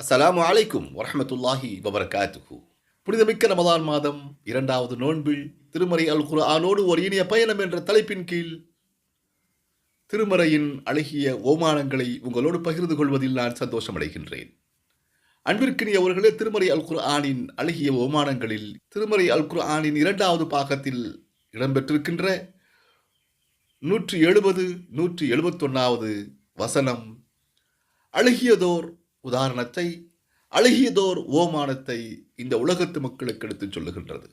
அஸ்ஸலாமு அலைக்கும் வரஹ்மத்துல்லாஹி வபரகாத்துஹு. புனிதமிக்க ரமதான் மாதம் இரண்டாவது நோன்பில் திருமறை அல் குர்ஆனோடு ஒரு இனிய பயணம் என்ற தலைப்பின் கீழ் திருமறையின் அழகிய ஓமானங்களை உங்களோடு பகிர்ந்து கொள்வதில் நான் சந்தோஷமடைகின்றேன். அன்பிற்கினியவர்களே திருமறை அல் குர்ஆனின் அழகிய ஓமானங்களில் திருமறை அல் குர்ஆனின் இரண்டாவது பாகத்தில் இடம்பெற்றிருக்கின்ற நூற்றி எழுபது நூற்றி எழுபத்தொன்னாவது வசனம் அழகியதோர் உதாரணத்தை அழகியதோர் ஓமானத்தை இந்த உலகத்து மக்களுக்கு எடுத்துச் சொல்லுகின்றது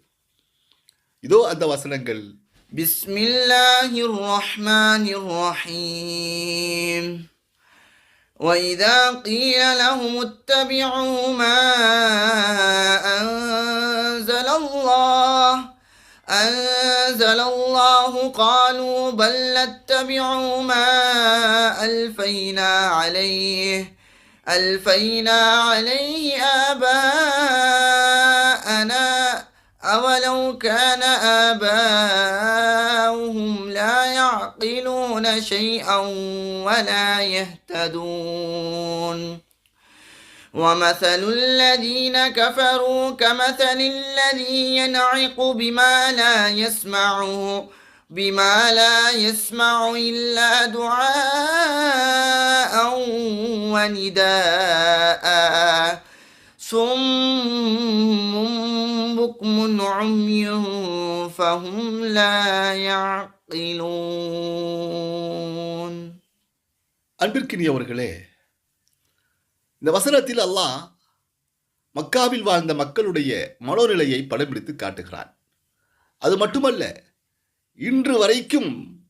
இதோ அந்த வசனங்கள் بسم الله الرحمن الرحيم وإذا قيل لهم اتبعوا ما أنزل الله أنزل الله قالوا بل نتبع ما ألفينا عليه ألفينا عليه آباءنا أولو كان آباؤهم لا يعقلون شيئا ولا يهتدون. ومثل الذين كفروا كمثل الذي ينعق بما لا يسمع بما لا يسمع إلا دعاء ونداء صم بكم عمي فهم لا يعقلون அன்பிற்கினியவர்களே இந்த வசனத்தில் அல்லாஹ் மக்காவில் வாழ்ந்த மக்களுடைய மனோநிலையை படம் பிடித்து காட்டுகிறான் அது மட்டுமல்ல இன்று வரைக்கும்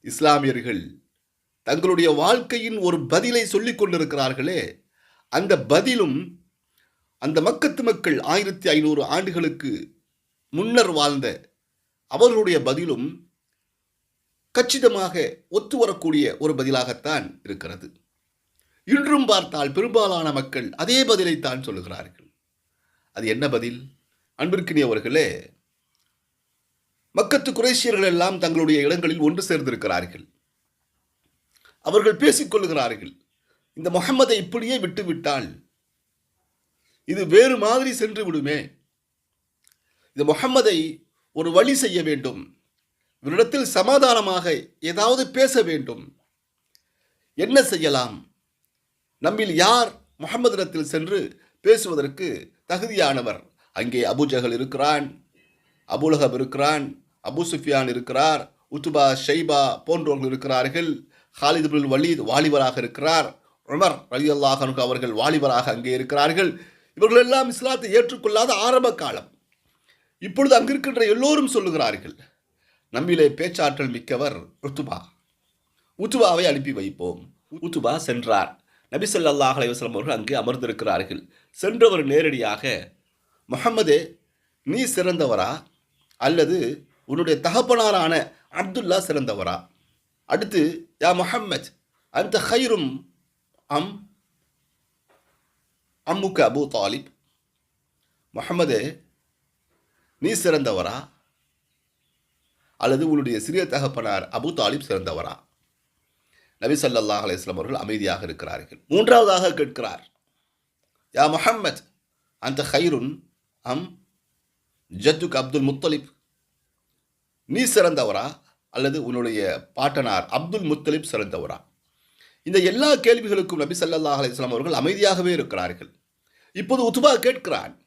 இஸ்லாமியர்கள் தங்களுடைய வாழ்க்கையின் ஒரு பதிலை சொல்லிக் கொண்டிருக்கிறார்களே அந்த பதிலும் அந்த மக்கத்து மக்கள் ஆயிரத்தி ஐநூறு ஆண்டுகளுக்கு முன்னர் வாழ்ந்த அவர்களுடைய பதிலும் கச்சிதமாக ஒத்து வரக்கூடிய ஒரு பதிலாகத்தான் இருக்கிறது. இன்றும் பார்த்தால் பெரும்பாலான மக்கள் அதே பதிலைத்தான் சொல்லுகிறார்கள். அது என்ன பதில்? அன்பிற்கினியவர்களே மக்கத்து குறைசியர்கள் எல்லாம் தங்களுடைய இடங்களில் ஒன்று சேர்ந்திருக்கிறார்கள். அவர்கள் பேசிக்கொள்கிறார்கள் இந்த முகம்மதை இப்படியே விட்டுவிட்டால் இது வேறு மாதிரி சென்று விடுமே. இந்த முகம்மதை ஒரு வழி செய்ய வேண்டும் இவரிடத்தில் சமாதானமாக ஏதாவது பேச வேண்டும். என்ன செய்யலாம்? நம்மில் யார் முகமதிடத்தில் சென்று பேசுவதற்கு தகுதியானவர்? அங்கே அபுஜகல் இருக்கிறான் அபுலஹப் இருக்கிறான் அபு சுஃபியான் இருக்கிறார் உத்துபா ஷைபா போன்றவர்கள் இருக்கிறார்கள். ஹாலிதுபுல் வலீத் வாலிபராக இருக்கிறார். உமர் அலி அல்லாஹனுக்கு அவர்கள் வாலிபராக அங்கே இருக்கிறார்கள். இவர்கள் எல்லாம் இஸ்லாத்தை ஏற்றுக்கொள்ளாத ஆரம்ப காலம். இப்பொழுது அங்கிருக்கின்ற எல்லோரும் சொல்லுகிறார்கள் நம்மிலே பேச்சாற்றல் மிக்கவர் உத்துபா உத்துபாவை அனுப்பி வைப்போம். உத்துபா சென்றார். நபி சொல்லாஹ் அலைஹி அவர்கள் அங்கு அமர்ந்திருக்கிறார்கள். சென்றவர் நேரடியாக முகமதே நீ சிறந்தவரா? அல்லது உன்னுடைய தகப்பனாரான அப்துல்லா சிறந்தவரா? அடுத்து யா முஹம்மத் அந்த ஹைரும் அம் அம்முக்கு அபு தாலிப். முகமது நீ சிறந்தவரா? அல்லது உன்னுடைய சிறிய தகப்பனார் அபு தாலிப் சிறந்தவரா? நபி ஸல்லல்லாஹு அலைஹி அவர்கள் அமைதியாக இருக்கிறார்கள். மூன்றாவதாக கேட்கிறார் யா முஹம்மத் அந்த ஹைருன் அம் ஜத்துக் அப்துல் முத்தலிப். நீ சிறந்தவரா? அல்லது உன்னுடைய பாட்டனார் அப்துல் முத்தலிப் சிறந்தவரா? இந்த எல்லா கேள்விகளுக்கும் நபி சல்லா அலிஸ்லாம் அவர்கள் அமைதியாகவே இருக்கிறார்கள். இப்போது உத்துபா கேட்கிறான்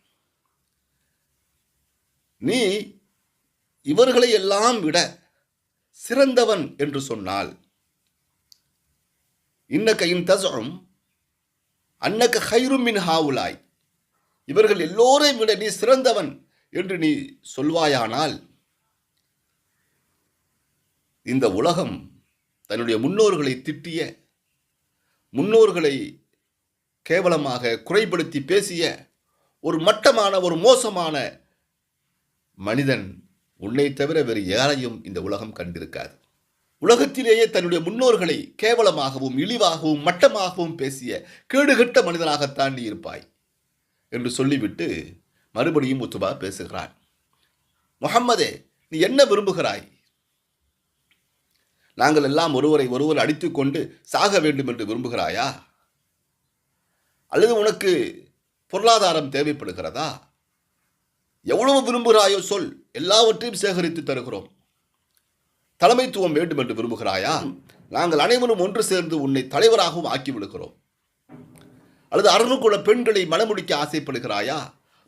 நீ இவர்களை எல்லாம் விட சிறந்தவன் என்று சொன்னால் இன்னக்க இன் தசம் அன்னக்க ஹைரும் மின் ஹாவுலாய் இவர்கள் எல்லோரையும் விட நீ சிறந்தவன் என்று நீ சொல்வாயானால் இந்த உலகம் தன்னுடைய முன்னோர்களை திட்டிய முன்னோர்களை கேவலமாக குறைபடுத்தி பேசிய ஒரு மட்டமான ஒரு மோசமான மனிதன் உன்னை தவிர வேறு யாரையும் இந்த உலகம் கண்டிருக்காது. உலகத்திலேயே தன்னுடைய முன்னோர்களை கேவலமாகவும் இழிவாகவும் மட்டமாகவும் பேசிய கேடுகட்ட மனிதனாகத்தான் நீ இருப்பாய் என்று சொல்லிவிட்டு மறுபடியும் முத்துபா பேசுகிறான். முகம்மதே நீ என்ன விரும்புகிறாய்? நாங்கள் எல்லாம் ஒருவரை ஒருவர் அடித்துக்கொண்டு சாக வேண்டும் என்று விரும்புகிறாயா? அல்லது உனக்கு பொருளாதாரம் தேவைப்படுகிறதா? எவ்வளவு விரும்புகிறாயோ சொல். எல்லாவற்றையும் சேகரித்து தருகிறோம். தலைமைத்துவம் வேண்டும் என்று விரும்புகிறாயா? நாங்கள் அனைவரும் ஒன்று சேர்ந்து உன்னை தலைவராகவும் ஆக்கி விடுகிறோம் அல்லது அரபுக்குல பெண்களை மணமுடிக்க ஆசைப்படுகிறாயா?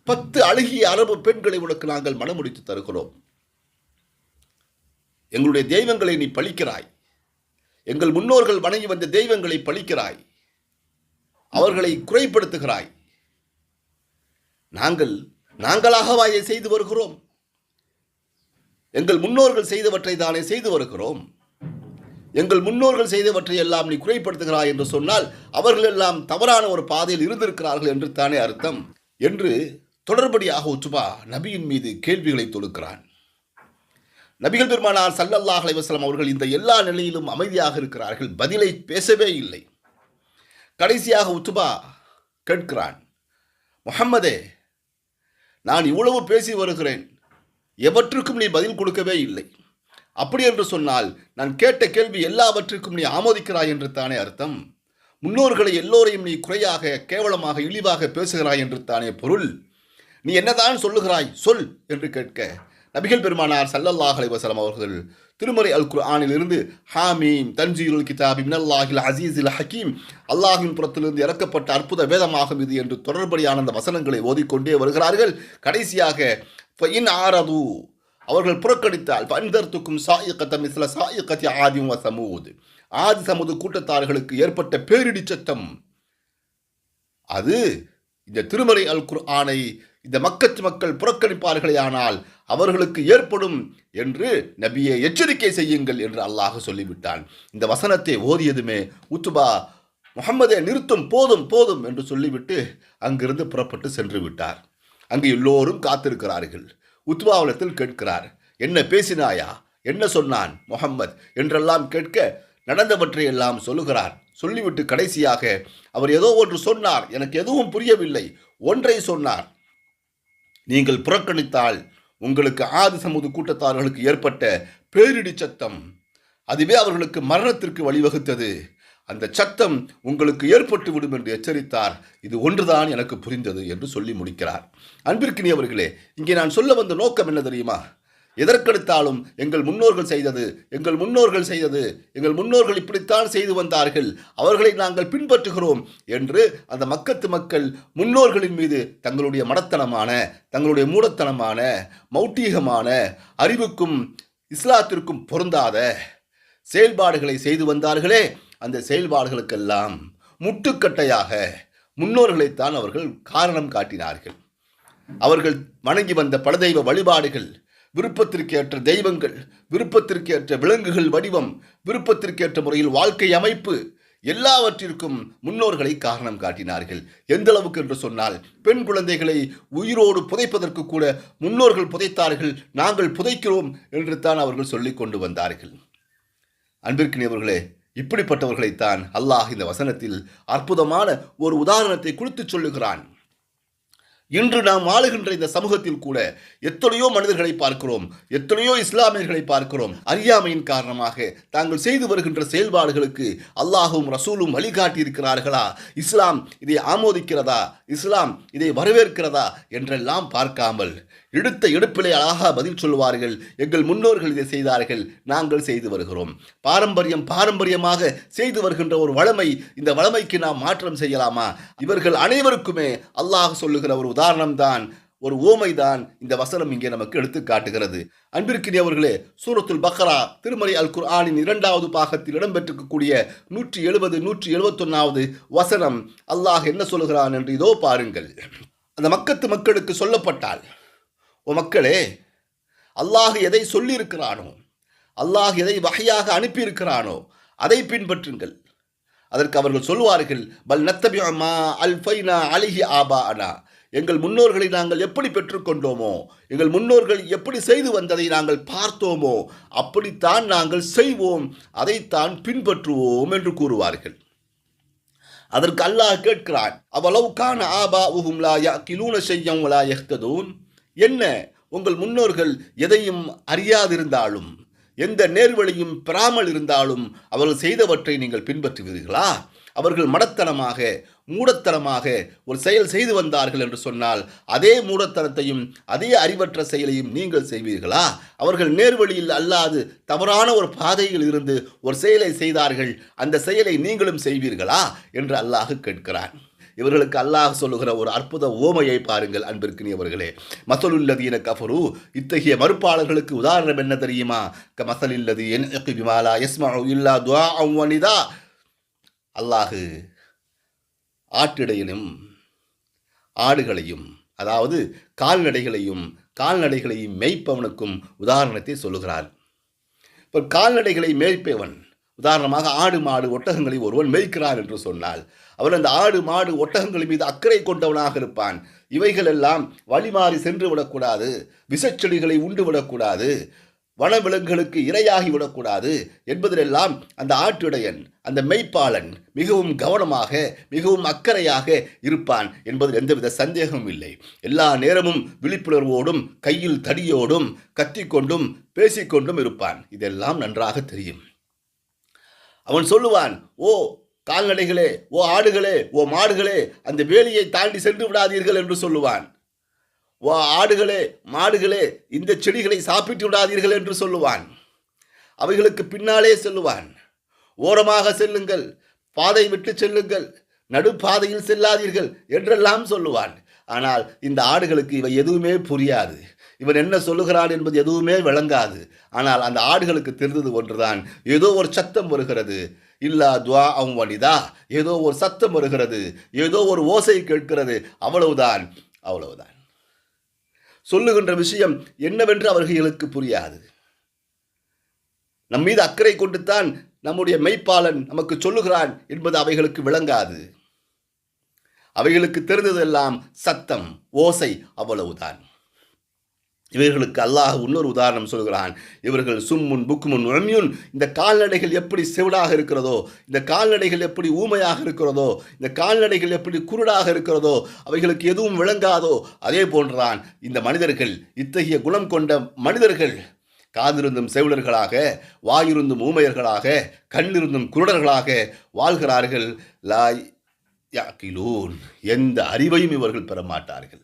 பத்து அழகிய அரபு பெண்களை உனக்கு நாங்கள் மணமுடித்து தருகிறோம். எங்களுடைய தெய்வங்களை நீ பழிக்கிறாய். எங்கள் முன்னோர்கள் வணங்கி வந்த தெய்வங்களை பழிக்கிறாய். அவர்களை குறைப்படுத்துகிறாய். நாங்கள் நாங்களாகவா இதை செய்து வருகிறோம். எங்கள் முன்னோர்கள் செய்தவற்றை தானே செய்து வருகிறோம். எங்கள் முன்னோர்கள் செய்தவற்றை எல்லாம் நீ குறைப்படுத்துகிறாய் என்று சொன்னால் அவர்கள் எல்லாம் தவறான ஒரு பாதையில் இருந்திருக்கிறார்கள் என்று தானே அர்த்தம். என்று தொடர்படியாக உச்சுபா நபியின் மீது கேள்விகளை தொடுக்கிறான். நபிகள் பெருமானார் சல்லல்லாஹ் அலைவசலம் அவர்கள் இந்த எல்லா நிலையிலும் அமைதியாக இருக்கிறார்கள். பதிலை பேசவே இல்லை. கடைசியாக உத்துபா கேட்கிறான் முகம்மதே நான் இவ்வளவு பேசி வருகிறேன். எவற்றுக்கும் நீ பதில் கொடுக்கவே இல்லை. அப்படி என்று சொன்னால் நான் கேட்ட கேள்வி எல்லாவற்றுக்கும் நீ ஆமோதிக்கிறாய் என்று தானே அர்த்தம். முன்னோர்களை எல்லோரையும் நீ குறையாக கேவலமாக இழிவாக பேசுகிறாய் என்று தானே பொருள். நீ என்னதான் சொல்லுகிறாய் சொல் என்று கேட்க நபிகள் பெருமானார் சல்லல்லாஹ் அலைஹி அவர்கள் திருமறை அல் குர்ஆனிலிருந்து ஹாமீம் தன்ஜீருல் கிதாபி மினல்லாஹில் அசீஸில் ஹக்கீம் அல்லாஹின் புறத்திலிருந்து இறக்கப்பட்ட அற்புத வேதமாகும் இது என்று தொடர்படியான அந்த வசனங்களை ஓதிக்கொண்டே வருகிறார்கள். கடைசியாக இன் ஆரது. அவர்கள் புறக்கணித்தால் பந்தர்த்துக்கும் சாயிக்கத்தம் இஸ்ல சாயிக்கத்தி ஆதிம் சமூது. ஆதி சமூது கூட்டத்தார்களுக்கு ஏற்பட்ட பேரிடி சத்தம். அது இந்த திருமறை அல் குர்ஆனை இந்த மக்கத்து மக்கள் புறக்கணிப்பார்களேயானால் அவர்களுக்கு ஏற்படும் என்று நபியை எச்சரிக்கை செய்யுங்கள் என்று அல்லாஹ் சொல்லிவிட்டான். இந்த வசனத்தை ஓதியதுமே உத்துபா முகம்மதை நிறுத்தும் போதும் போதும் என்று சொல்லிவிட்டு அங்கிருந்து புறப்பட்டு சென்று விட்டார். அங்கு எல்லோரும் காத்திருக்கிறார்கள். உத்வாவலத்தில் கேட்கிறார் என்ன பேசினாயா? என்ன சொன்னான் முகம்மது என்றெல்லாம் கேட்க நடந்தவற்றை எல்லாம் சொல்லுகிறார். சொல்லிவிட்டு கடைசியாக அவர் ஏதோ ஒன்று சொன்னார். எனக்கு எதுவும் புரியவில்லை. ஒன்றை சொன்னார். நீங்கள் புறக்கணித்தால் உங்களுக்கு ஆதி சமூக கூட்டத்தார்களுக்கு ஏற்பட்ட பேரிடி சத்தம். அதுவே அவர்களுக்கு மரணத்திற்கு வழிவகுத்தது. அந்த சத்தம் உங்களுக்கு ஏற்பட்டு விடும் என்று எச்சரித்தார். இது ஒன்றுதான் எனக்கு புரிந்தது என்று சொல்லி முடிக்கிறார். அன்பிற்கினியவர்களே இங்கே நான் சொல்ல வந்த நோக்கம் என்ன தெரியுமா? எதற்கெடுத்தாலும் எங்கள் முன்னோர்கள் செய்தது எங்கள் முன்னோர்கள் செய்தது எங்கள் முன்னோர்கள் இப்படித்தான் செய்து வந்தார்கள் அவர்களை நாங்கள் பின்பற்றுகிறோம் என்று அந்த மக்கத்து மக்கள் முன்னோர்களின் மீது தங்களுடைய மடத்தனமான தங்களுடைய மூடத்தனமான மௌட்டீகமான அறிவுக்கும் இஸ்லாத்திற்கும் பொருந்தாத செயல்பாடுகளை செய்து வந்தார்களே அந்த செயல்பாடுகளுக்கெல்லாம் முட்டுக்கட்டையாக முன்னோர்களைத்தான் அவர்கள் காரணம் காட்டினார்கள். அவர்கள் வணங்கி வந்த பலதெய்வ வழிபாடுகள் விருப்பத்திற்கேற்ற தெய்வங்கள் விருப்பத்திற்கேற்ற விலங்குகள் வடிவம் விருப்பத்திற்கேற்ற முறையில் வாழ்க்கை அமைப்பு எல்லாவற்றிற்கும் முன்னோர்களை காரணம் காட்டினார்கள். எந்த அளவுக்கு என்று சொன்னால் பெண் குழந்தைகளை உயிரோடு புதைப்பதற்கு கூட முன்னோர்கள் புதைத்தார்கள் நாங்கள் புதைக்கிறோம் என்று தான் அவர்கள் சொல்லிக் கொண்டு வந்தார்கள். அன்பிற்கினியவர்களே இப்படிப்பட்டவர்களைத்தான் அல்லாஹ் இந்த வசனத்தில் அற்புதமான ஒரு உதாரணத்தை குறித்துச் சொல்லுகிறான். இன்று நாம் ஆளுகின்ற இந்த சமூகத்தில் கூட எத்தனையோ மனிதர்களை பார்க்கிறோம் எத்தனையோ இஸ்லாமியர்களை பார்க்கிறோம். அறியாமையின் காரணமாக தாங்கள் செய்து வருகின்ற செயல்பாடுகளுக்கு அல்லாஹும் ரசூலும் வழிகாட்டி இருக்கிறார்களா இஸ்லாம் இதை ஆமோதிக்கிறதா? இஸ்லாம் இதை வரவேற்கிறதா? என்றெல்லாம் பார்க்காமல் எடுத்த எடுப்பிலே அழகாக பதில் சொல்வார்கள் எங்கள் முன்னோர்கள் இதை செய்தார்கள். நாங்கள் செய்து வருகிறோம். பாரம்பரியம் பாரம்பரியமாக செய்து வருகின்ற ஒரு வளமை இந்த வளமைக்கு நாம் மாற்றம் செய்யலாமா? இவர்கள் அனைவருக்குமே அல்லாஹ் சொல்லுகிற ஒரு உதாரணம்தான் ஒரு ஓமைதான் இந்த வசனம் இங்கே நமக்கு எடுத்து காட்டுகிறது. அன்பிற்கினியவர்களே சூரத்துல் பக்ரா திருமறை அல் குர்ஆனின் இரண்டாவது பாகத்தில் இடம்பெற்றிருக்கக்கூடிய நூற்றி எழுபது நூற்றி எழுபத்தொன்னாவது வசனம் அல்லாஹ் என்ன சொல்கிறான் என்று இதோ பாருங்கள். அந்த மக்கத்து மக்களுக்கு சொல்லப்பட்டால் ஓ மக்களே அல்லாஹ் எதை சொல்லியிருக்கிறானோ அல்லாஹ் எதை வகையாக அனுப்பியிருக்கிறானோ அதை பின்பற்றுங்கள். அதற்கு அவர்கள் சொல்வார்கள் பல் நத்தபியமா அல் ஃபைனா அலிஹி ஆபா அனா எங்கள் முன்னோர்களை நாங்கள் எப்படி பெற்றுக்கொண்டோமோ எங்கள் முன்னோர்கள் எப்படி செய்து வந்ததை நாங்கள் பார்த்தோமோ அப்படித்தான் நாங்கள் செய்வோம் அதைத்தான் பின்பற்றுவோம் என்று கூறுவார்கள். அதற்கு அல்லாஹ் கேட்கிறான் அவ்வளவுக்கான ஆபா உஹும் லா யகிலூன ஷையம் வலா என்ன உங்கள் முன்னோர்கள் எதையும் அறியாதிருந்தாலும் எந்த நேர்வழியும் பெறாமல் இருந்தாலும் அவர்கள் செய்தவற்றை நீங்கள் பின்பற்றுவீர்களா? அவர்கள் மடத்தனமாக மூடத்தனமாக ஒரு செயல் செய்து வந்தார்கள் என்று சொன்னால் அதே மூடத்தனத்தையும் அதே அறிவற்ற செயலையும் நீங்கள் செய்வீர்களா? அவர்கள் நேர்வழியில் அல்லாது தவறான ஒரு பாதையில் இருந்து ஒரு செயலை செய்தார்கள் அந்த செயலை நீங்களும் செய்வீர்களா? என்று அல்லாஹ் கேட்கிறான். இவர்களுக்கு அல்லாஹ் சொல்லுகிற ஒரு அற்புத ஓமையை பாருங்கள் அன்பிற்கினியவர்களே மசலுல்லதீன கஃபரு இத்தகைய மறுப்பாளர்களுக்கு உதாரணம் என்ன தெரியுமா? க மசலில்லது என் பிமாலா எஸ்மஉ இல்லா துவா அவ்வனிதா அல்லாஹு ஆட்டிடையிலும் ஆடுகளையும் அதாவது கால்நடைகளையும் கால்நடைகளையும் மேய்ப்பவனுக்கும் உதாரணத்தை சொல்லுகிறார். இப்போ கால்நடைகளை மேய்ப்பவன் உதாரணமாக ஆடு மாடு ஒட்டகங்களை ஒருவன் மேய்க்கிறான் என்று சொன்னால் அவன் அந்த ஆடு மாடு ஒட்டகங்கள் மீது அக்கறை கொண்டவனாக இருப்பான். இவைகள் எல்லாம் வழிமாறி சென்று விடக்கூடாது விஷச்செடிகளை உண்டு விடக்கூடாது வனவிலங்குகளுக்கு இரையாகி விடக்கூடாது என்பதிலெல்லாம் அந்த ஆட்டுடையன் அந்த மெய்ப்பாளன் மிகவும் கவனமாக மிகவும் அக்கறையாக இருப்பான் என்பதில் எந்தவித சந்தேகமும் இல்லை. எல்லா நேரமும் விழிப்புணர்வோடும் கையில் தடியோடும் கத்திக்கொண்டும் பேசிக்கொண்டும் இருப்பான். இதெல்லாம் நன்றாக தெரியும். அவன் சொல்லுவான் ஓ கால்நடைகளே ஓ ஆடுகளே ஓ மாடுகளே அந்த வேலியை தாண்டி சென்று விடாதீர்கள் என்று சொல்லுவான். வா ஆடுகளே மாடுகளே இந்த செடிகளை சாப்பிட்டு விடாதீர்கள் என்று சொல்லுவான். அவைகளுக்கு பின்னாலே செல்லுவான். ஓரமாக செல்லுங்கள் பாதை விட்டு செல்லுங்கள் நடுப்பாதையில் செல்லாதீர்கள் என்றெல்லாம் சொல்லுவான். ஆனால் இந்த ஆடுகளுக்கு இவை எதுவுமே புரியாது. இவன் என்ன சொல்லுகிறான் என்பது எதுவுமே விளங்காது. ஆனால் அந்த ஆடுகளுக்கு தெரிந்தது ஒன்றுதான். ஏதோ ஒரு சத்தம் வருகிறது. இல்லா துவா வனிதா ஏதோ ஒரு சத்தம் வருகிறது. ஏதோ ஒரு ஓசை கேட்கிறது. அவ்வளவுதான் அவ்வளவுதான். சொல்லுகின்ற விஷயம் என்னவென்று அவர்களுக்கு புரியாது. நம் மீது அக்கறை கொண்டுத்தான் நம்முடைய மெய்ப்பாளன் நமக்கு சொல்லுகிறான் என்பது அவைகளுக்கு விளங்காது. அவைகளுக்கு தெரிந்ததெல்லாம் சத்தம் ஓசை அவ்வளவுதான். இவர்களுக்கு அல்லாஹ் இன்னொரு உதாரணம் சொல்கிறான். இவர்கள் சும்முன் புக்குமுன் உழமியுன் இந்த கால்நடைகள் எப்படி செவிடாக இருக்கிறதோ இந்த கால்நடைகள் எப்படி ஊமையாக இருக்கிறதோ இந்த கால்நடைகள் எப்படி குருடாக இருக்கிறதோ அவைகளுக்கு எதுவும் விளங்காதோ அதே போன்றுதான் இந்த மனிதர்கள் இத்தகைய குணம் கொண்ட மனிதர்கள் காதிருந்தும் செவிலர்களாக வாயிருந்தும் ஊமையர்களாக கண்ணிருந்தும் குருடர்களாக வாழ்கிறார்கள். லாய் யாக்கிலூன் எந்த அறிவையும் இவர்கள் பெற மாட்டார்கள்.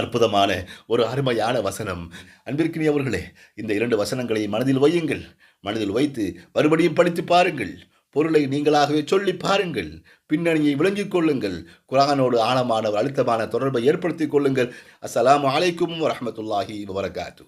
அற்புதமான ஒரு அருமையான வசனம். அன்பிற்கினி அவர்களே இந்த இரண்டு வசனங்களை மனதில் வையுங்கள். மனதில் வைத்து மறுபடியும் படித்து பாருங்கள். பொருளை நீங்களாகவே சொல்லி பாருங்கள். பின்னணியை விளங்கிக் கொள்ளுங்கள். குரானோடு ஆழமான அழுத்தமான தொடர்பை ஏற்படுத்திக் கொள்ளுங்கள். அஸ்லாம் அலைக்கும் வரமத்துல்லாஹி வரகாத்து